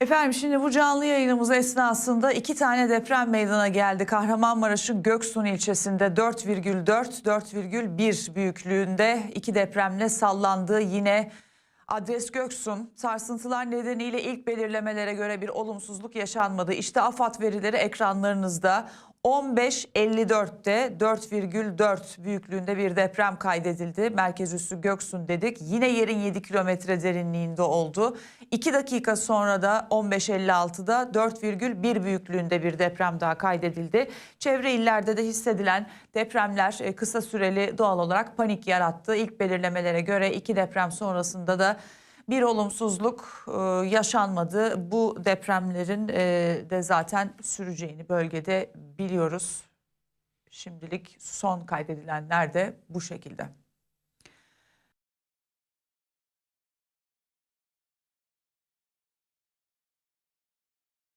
Efendim şimdi bu canlı yayınımız esnasında iki tane deprem meydana geldi. Kahramanmaraş'ın Göksun ilçesinde 4,4, 4,1 büyüklüğünde iki depremle sallandı. Yine adres Göksun. Sarsıntılar nedeniyle ilk belirlemelere göre bir olumsuzluk yaşanmadı. İşte AFAD verileri ekranlarınızda. 15.54'te 4,4 büyüklüğünde bir deprem kaydedildi. Merkez üssü Göksun dedik. Yine yerin 7 kilometre derinliğinde oldu. 2 dakika sonra da 15.56'da 4,1 büyüklüğünde bir deprem daha kaydedildi. Çevre illerde de hissedilen depremler e, kısa süreli doğal olarak panik yarattı. İlk belirlemelere göre iki deprem sonrasında da bir olumsuzluk e, yaşanmadı. Bu depremlerin e, de zaten süreceğini bölgede biliyoruz. Şimdilik son kaydedilenler de bu şekilde.